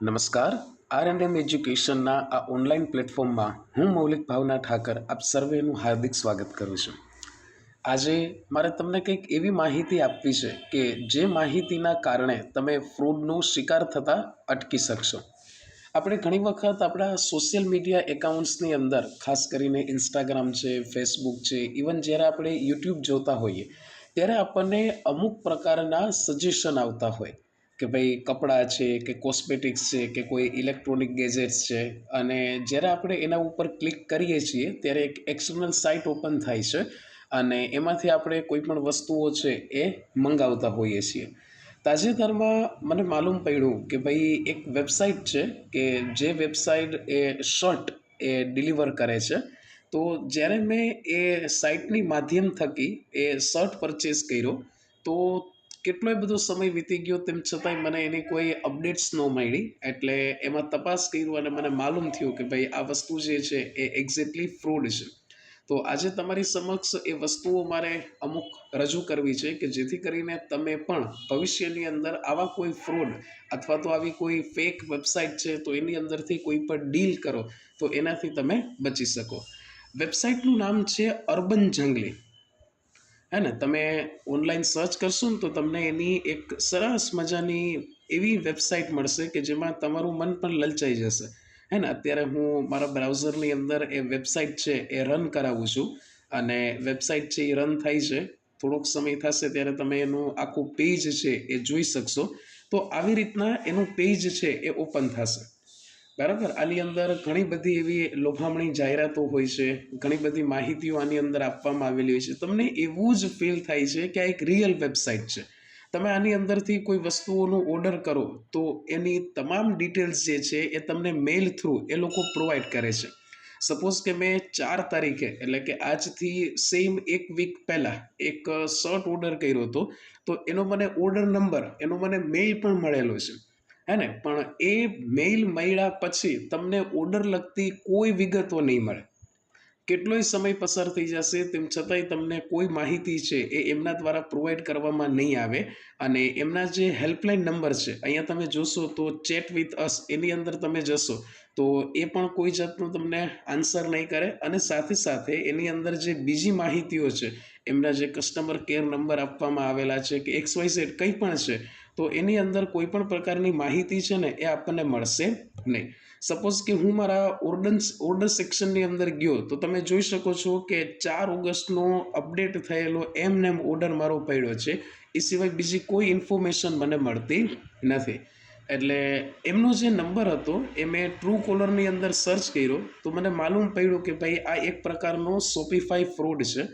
નમસ્કાર. R and એમ એજ્યુકેશનના આ online પ્લેટફોર્મમાં હું મૌલિક ભાવના ઠાકર આપ સર્વેનું હાર્દિક સ્વાગત કરું છું. આજે મારે તમને કંઈક એવી માહિતી આપવી છે કે જે માહિતીના કારણે તમે ફ્રોડનો શિકાર થતાં અટકી શકશો. આપણે ઘણી વખત આપણા સોશિયલ મીડિયા એકાઉન્ટ્સની અંદર, ખાસ કરીને ઇન્સ્ટાગ્રામ છે ફેસબુક છે ઇવન જ્યારે આપણે યુટ્યુબ જોતા હોઈએ, ત્યારે આપણને અમુક પ્રકારના સજેશન આવતા હોય. કે ભાઈ કપડાં છે કે કોસ્મેટિક્સ છે કે કોઈ ઇલેક્ટ્રોનિક ગેજેટ્સ છે. અને જ્યારે આપણે એના ઉપર ક્લિક કરીએ છીએ, ત્યારે એક એક્સટર્નલ સાઇટ ઓપન થાય છે અને એમાંથી આપણે કોઈ પણ વસ્તુઓ છે એ મંગાવતા હોઈએ છીએ. તાજેતરમાં મને માલુમ પડ્યું કે ભાઈ એક વેબસાઇટ છે કે જે વેબસાઇટ એ શર્ટ એ ડિલિવર કરે છે. તો જ્યારે મેં એ સાઇટની માધ્યમ થકી એ શર્ટ પરચેસ કર્યો, તો કેટલોય બધો સમય વીતી ગયો તેમ છતાંય મને એની કોઈ અપડેટ્સ ન મળી. એટલે એમાં તપાસ કર્યું અને મને માલુમ થયું કે ભાઈ આ વસ્તુ જે છે એ એક્ઝેક્ટલી ફ્રોડ છે. તો આજે તમારી સમક્ષ એ વસ્તુઓ મારે અમુક રજૂ કરવી છે કે જેથી કરીને તમે પણ ભવિષ્યની અંદર આવા કોઈ ફ્રોડ અથવા તો આવી કોઈ ફેક વેબસાઇટ છે તો એની અંદરથી કોઈ પણ ડીલ કરો તો એનાથી તમે બચી શકો. વેબસાઇટનું નામ છે અર્બન જંગલી. હે ને, તમે ઓનલાઈન સર્ચ કરશો ને તો તમને એની એક સરસ મજાની એવી વેબસાઇટ મળશે કે જેમાં તમારું મન પણ લલચાઈ જશે. હે ને, અત્યારે હું મારા બ્રાઉઝરની અંદર એ વેબસાઇટ છે એ રન કરાવું છું અને વેબસાઇટ છે એ રન થાય છે. થોડોક સમય થશે ત્યારે તમે એનું આખું પેજ છે એ જોઈ શકશો. તો આવી રીતના એનું પેજ છે એ ઓપન થશે. બરાબર? આની અંદર ઘણી બધી એવી લોભામણી જાહેરાતો હોય છે. ઘણી બધી માહિતીઓ આની અંદર આપવામાં આવેલી હોય છે. તમને એવું જ ફીલ થાય છે કે આ એક રિયલ વેબસાઇટ છે. તમે આની અંદરથી કોઈ વસ્તુઓનો ઓર્ડર કરો, તો એની તમામ ડિટેલ્સ જે છે એ તમને મેઇલ થ્રુ એ લોકો પ્રોવાઈડ કરે છે. સપોઝ કે મેં ચાર તારીખે, એટલે કે આજથી સેમ એક વીક પહેલાં એક શર્ટ ઓર્ડર કર્યો હતો, તો એનો મને ઓર્ડર નંબર એનો મને મેઇલ પણ મળેલો છે. હે ને? પણ એ મેઇલ મળ્યા પછી તમને ઓર્ડર લગતી કોઈ વિગતો નહીં મળે. કેટલોય સમય પસાર થઈ જશે, તેમ છતાંય તમને કોઈ માહિતી છે એ એમના દ્વારા પ્રોવાઈડ કરવામાં નહીં આવે. અને એમના જે હેલ્પલાઇન નંબર છે, અહીંયા તમે જોશો તો ચેટ વિથ અસ એની અંદર તમે જશો, તો એ પણ કોઈ જાતનું તમને આન્સર નહીં કરે. અને સાથે સાથે એની અંદર જે બીજી માહિતીઓ છે, એમના જે કસ્ટમર કેર નંબર આપવામાં આવેલા છે કે એક્સ વાય ઝેડ કંઈ પણ છે તો એની અંદર કોઈ પણ પ્રકારની માહિતી છે ને એ આપણને મળશે નહીં. સપોઝ કે હું મારા ઓર્ડન્સ ઓર્ડર સેક્શનની અંદર ગયો, તો તમે જોઈ શકો છો કે ચાર ઓગસ્ટનો અપડેટ થયેલો એમ નેમ ઓર્ડર મારો પડ્યો છે. એ સિવાય બીજી કોઈ ઇન્ફોર્મેશન મને મળતી નથી. એટલે એમનો જે નંબર હતો, એ મેં ટ્રુ કોલરની અંદર સર્ચ કર્યો, તો મને માલુમ પડ્યું કે ભાઈ આ એક પ્રકારનો સોપીફાઈ ફ્રોડ છે.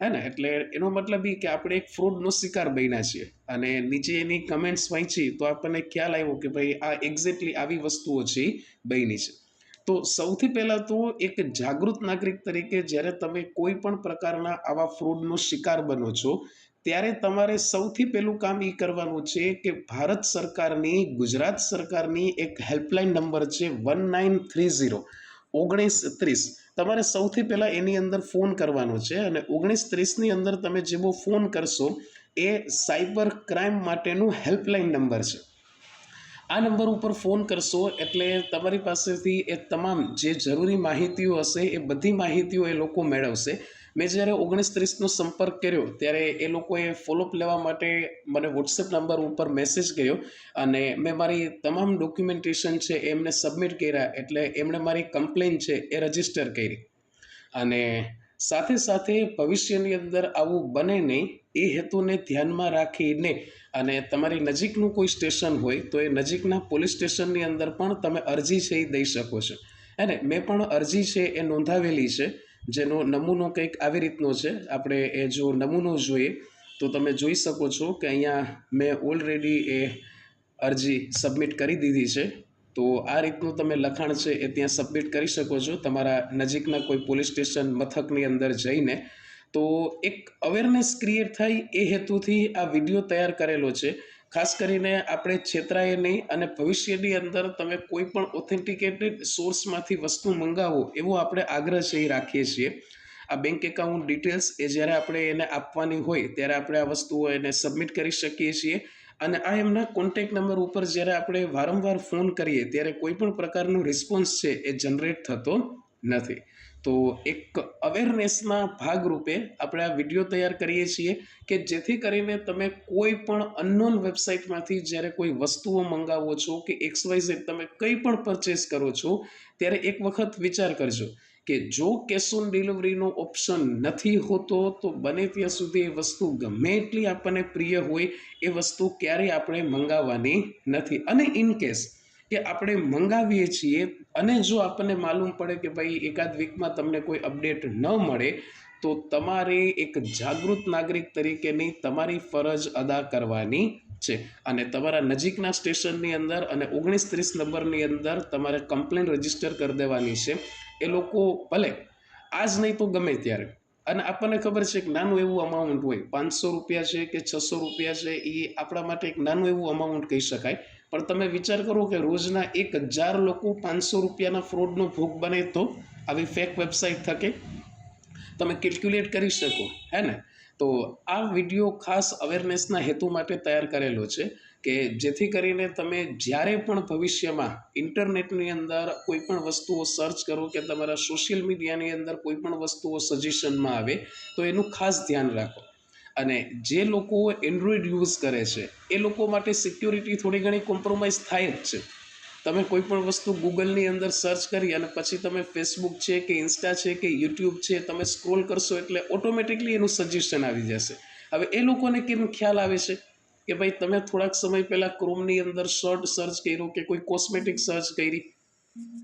હે ને? એટલે એનો મતલબ એ કે આપણે એક ફ્રોડનો શિકાર બન્યા છીએ. અને નીચે એની કમેન્ટ્સ વાંચી તો આપણને ખ્યાલ આવ્યો કે ભાઈ આ એક્ઝેક્ટલી આવી વસ્તુઓ છે બની છે. તો સૌથી પહેલાં તો એક જાગૃત નાગરિક તરીકે જ્યારે તમે કોઈ પણ પ્રકારના આવા ફ્રોડનો શિકાર બનો છો, ત્યારે તમારે સૌથી પહેલું કામ એ કરવાનું છે કે ભારત સરકારની, ગુજરાત સરકારની એક હેલ્પલાઇન નંબર છે વન નાઇન થ્રી ઝીરો ઓગણીસ ત્રીસ. તમારે સૌથી પહેલાં એની અંદર ફોન કરવાનો છે અને ઓગણીસ ત્રીસની અંદર તમે જેવો ફોન કરશો, એ સાયબર ક્રાઇમ માટેનું હેલ્પલાઇન નંબર છે. આ નંબર ઉપર ફોન કરશો એટલે તમારી પાસેથી એ તમામ જે જરૂરી માહિતીઓ હશે, એ બધી માહિતીઓ એ લોકો મેળવશે. મેં જ્યારે ઓગણીસ ત્રીસનો સંપર્ક કર્યો, ત્યારે એ લોકોએ ફોલોઅપ લેવા માટે મને વોટ્સએપ નંબર ઉપર મેસેજ કર્યો અને મેં મારી તમામ ડોક્યુમેન્ટેશન છે એમને સબમિટ કર્યા એટલે એમણે મારી કમ્પ્લેન છે એ રજિસ્ટર કરી. અને સાથે સાથે ભવિષ્યની અંદર આવું બને નહીં, એ હેતુને ધ્યાનમાં રાખીને અને તમારી નજીકનું કોઈ સ્ટેશન હોય તો એ નજીકના પોલીસ સ્ટેશનની અંદર પણ તમે અરજી છે એ દઈ શકો છો. અને મેં પણ અરજી છે એ નોંધાવેલી છે. જેનો નમૂનો કંઈક આવી રીતનો છે. આપણે એ જો નમૂનો જોઈએ, તો તમે જોઈ શકો છો કે અહીંયા મેં ઓલરેડી એ અરજી સબમિટ કરી દીધી છે. તો આ રીતનું તમે લખાણ છે એ ત્યાં સબમિટ કરી શકો છો. તમારા નજીકના કોઈ પોલીસ સ્ટેશન મથકની અંદર જઈને. તો એક અવેરનેસ ક્રિએટ થાય એ હેતુથી આ વીડિયો તૈયાર કરેલો છે. ખાસ કરીને આપણે છેતરાય નહીં અને ભવિષ્યની અંદર તમે કોઈ પણ ઓથેન્ટિકેટેડ સોર્સમાંથી વસ્તુ મંગાવો એવો આપણે આગ્રહ છે એ રાખીએ છીએ. આ બેંક એકાઉન્ટ ડિટેલ્સ એ જ્યારે આપણે એને આપવાની હોય ત્યારે આપણે આ વસ્તુઓ એને સબમિટ કરી શકીએ છીએ અને આ એમના કોન્ટેક્ટ નંબર ઉપર જ્યારે આપણે વારંવાર ફોન કરીએ ત્યારે કોઈ પણ પ્રકારનો રિસ્પોન્સ છે એ જનરેટ થતો નથી. તો એક અવેરનેસના ભાગરૂપે આપણે આ વીડિયો તૈયાર કરીએ છીએ કે જેથી કરીને તમે કોઈ પણ અનનોન વેબસાઇટમાંથી જ્યારે કોઈ વસ્તુઓ મંગાવો છો કે એક્સ વાય તમે કંઈ પણ પરચેસ કરો છો, ત્યારે એક વખત વિચાર કરજો કે જો કેશ ઓન ડિલિવરીનો ઓપ્શન નથી હોતો, તો બને ત્યાં સુધી એ વસ્તુ ગમે એટલી આપણને પ્રિય હોય, એ વસ્તુ ક્યારેય આપણે મંગાવવાની નથી. અને ઇન કેસ કે આપણે મંગાવીએ છીએ અને જો આપણને માલુમ પડે કે ભાઈ એકાદ વીકમાં તમને કોઈ અપડેટ ન મળે, તો તમારે એક જાગૃત નાગરિક તરીકેની તમારી ફરજ અદા કરવાની છે. અને તમારા નજીકના સ્ટેશનની અંદર અને ઓગણીસ ત્રીસ નંબરની અંદર તમારે કમ્પ્લેન રજિસ્ટર કરી દેવાની છે. એ લોકો ભલે આજ નહીં તો ગમે ત્યારે. અને આપણને ખબર છે કે નાનું એવું અમાઉન્ટ હોય, પાંચસો રૂપિયા છે કે છસો રૂપિયા છે, એ આપણા માટે એક નાનું એવું અમાઉન્ટ કહી શકાય. પણ તમે વિચાર કરો કે રોજના એક હજાર લોકો પાંચસો રૂપિયાના ફ્રોડનો ભોગ બને તો આવી ફેક વેબસાઇટ થકે. તમે કેલ્ક્યુલેટ કરી શકો, હે ને? તો આ વીડિયો ખાસ અવેરનેસના હેતુ માટે તૈયાર કરેલો છે કે જેથી કરીને તમે જ્યારે પણ ભવિષ્યમાં ઇન્ટરનેટની અંદર કોઈ પણ વસ્તુઓ સર્ચ કરો કે તમારા સોશિયલ મીડિયાની અંદર કોઈ પણ વસ્તુઓ સજેશનમાં આવે, તો એનું ખાસ ધ્યાન રાખો. અને જે લોકો એન્ડ્રોઈડ યુઝ કરે છે, એ લોકો માટે સિક્યોરિટી થોડી ઘણી કોમ્પ્રોમાઇઝ થાય જ છે. તમે કોઈ પણ વસ્તુ ગૂગલની અંદર સર્ચ કરી અને પછી તમે ફેસબુક છે કે ઇન્સ્ટા છે કે યુટ્યુબ છે, તમે સ્ક્રોલ કરશો એટલે ઓટોમેટિકલી એનું સજેશન આવી જશે. હવે એ લોકોને કેમ ખ્યાલ આવે છે? કે ભાઈ, તમે થોડાક સમય પહેલાં ક્રોમની અંદર શર્ટ સર્ચ કર્યો કે કોઈ કોસ્મેટિક સર્ચ કરી.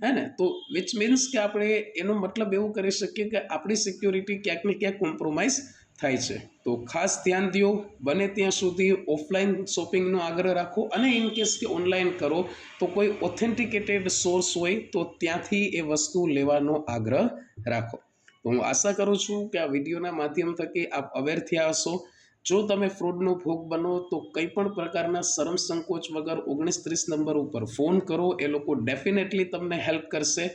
હે ને? તો વિચ મીન્સ કે આપણે એનો મતલબ એવું કરી શકીએ કે આપણી સિક્યોરિટી ક્યાંક ને ક્યાંક કોમ્પ્રોમાઇઝ થાય છે. તો ખાસ ધ્યાન દો બને ત્યાં સુધી ઓફલાઈન શોપિંગનો આગ્રહ રાખો અને ઇન કેસ કે ઓનલાઈન કરો, તો કોઈ ઓથેન્ટિકેટેડ સોર્સ હોય, તો ત્યાંથી એ વસ્તુ લેવાનો આગ્રહ રાખો. તો હું આશા કરું છું કે આ વિડીયોના માધ્યમ થકી આપ અવેર થયા હશો. જો તમે ફ્રોડનો ભોગ બનો, તો કંઈ પણ પ્રકારના શરમ સંકોચ વગર ઓગણીસ ત્રીસ નંબર ઉપર ફોન કરો, એ લોકો ડેફિનેટલી તમને હેલ્પ કરશે,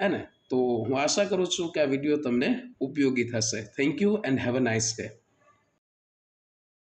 હે ને? તો હું આશા કરું છું કે આ વીડિયો તમને ઉપયોગી થશે. Thank you and have a nice day